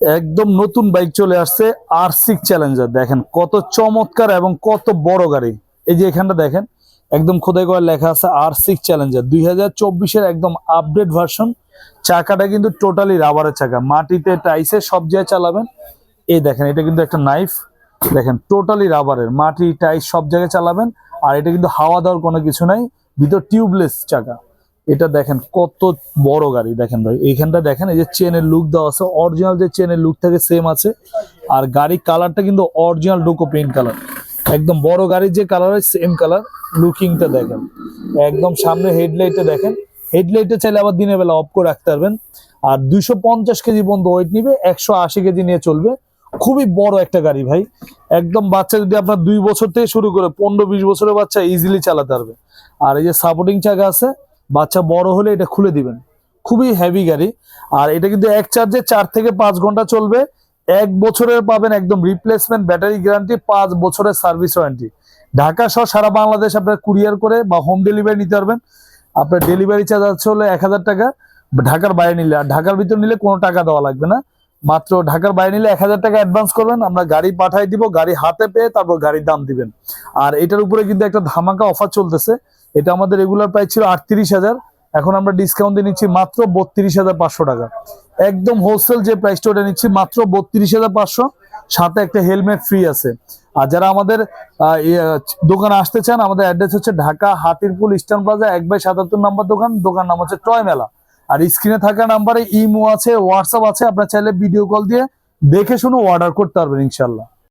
একদম নতুন বাইক চলে আসছে আর সিক্স চ্যালেঞ্জার দেখেন কত চমৎকার এবং কত বড় গাড়ি। এই যে এখানটা দেখেন, একদম খোদাই করে লেখা আছে আর সিক্স চ্যালেঞ্জার দুই হাজার চব্বিশের একদম আপডেট ভার্সন চাকাটা কিন্তু টোটালি রাবারের চাকা, মাটিতে টাইসে সব জায়গায় চালাবেন। এই দেখেন, এটা কিন্তু একটা নাইফ দেখেন টোটালি রাবারের মাটি, টাইস সব জায়গায় চালাবেন। আর এটা কিন্তু হাওয়া দেওয়ার কোনো কিছু নাই, ভিতর টিউবলেস চাকা। এটা দেখেন কত বড় গাড়ি, দেখেন ভাই। এইখানটা দেখেন, এই যে চেনের লুক দেওয়া আছে অরিজিনাল যে চেনের লুক থাকে সেম আছে। আর গাড়ির কালারটা কিন্তু অরিজিনাল ডোকো পেইন্ট কালার একদম বড় গাড়ির যে কালার হয় সেম কালার লুকিংটা দেখেন। একদম সামনে হেডলাইটটা দেখেন। হেডলাইটটা চাইলে আবার দিনের বেলা অফ করে রাখতে পারবেন। আর দুইশো পঞ্চাশ কেজি পর্যন্ত ওয়েট নিবে, একশো আশি কেজি নিয়ে চলবে। খুবই বড় একটা গাড়ি ভাই। একদম বাচ্চা যদি আপনার দুই বছর থেকে শুরু করে, পনেরো বিশ বছরের বাচ্চা ইজিলি চালাতে পারবে। আর এই যে সাপোর্টিং চাকা আছে বাচ্চা বড় হলে এটা খুলে দিবেন। খুবই হেভি গাড়ি। আর এটা কিন্তু এক চার্জে চার থেকে পাঁচ ঘণ্টা চলবে। এক বছরের পাবেন একদম রিপ্লেসমেন্ট ব্যাটারি গ্যারান্টি পাঁচ বছরের সার্ভিস ওয়ারেন্টি ঢাকা সহ সারা বাংলাদেশ আপনার কুরিয়ার করে বা হোম ডেলিভারি নিতে পারবেন। আপনার ডেলিভারি চার্জ আছে হলো এক হাজার টাকা। ঢাকার বাইরে নিলে, আর ঢাকার ভিতর নিলে কোনো টাকা দেওয়া লাগবে না। মাত্র ঢাকার বাইরে নিলে এক হাজার টাকা অ্যাডভান্স করবেন। আমরা গাড়ি পাঠাই দিব, গাড়ি হাতে পেয়ে তারপর গাড়ির দাম দিবেন। আর এটার উপরে কিন্তু একটা ধামাকা অফার চলতেছে। এটা আমাদের রেগুলার প্রাইস ছিল আটত্রিশ হাজার। এখন আমরা ডিসকাউন্ট দিয়ে নিচ্ছি মাত্র বত্রিশ হাজার পাঁচশো টাকা। একদম হোলসেল যে প্রাইসটা ওটা নিচ্ছি মাত্র বত্রিশ হাজার পাঁচশো। সাথে একটা হেলমেট ফ্রি আছে। আর যারা আমাদের ইয়ে, দোকানে আসতে চান আমাদের অ্যাড্রেস হচ্ছে ঢাকা হাতিরপুল ইস্টার্ন প্লাজা এক বাই সাতাত্তর নাম্বার দোকান। দোকান নাম হচ্ছে টয় মেলা। আর স্ক্রিনে থাকা নাম্বারে ইমো আছে হোয়াটসঅ্যাপ আছে। আপনার চাইলে ভিডিও কল দিয়ে দেখে শুনে অর্ডার করতে পারবেন ইনশাল্লাহ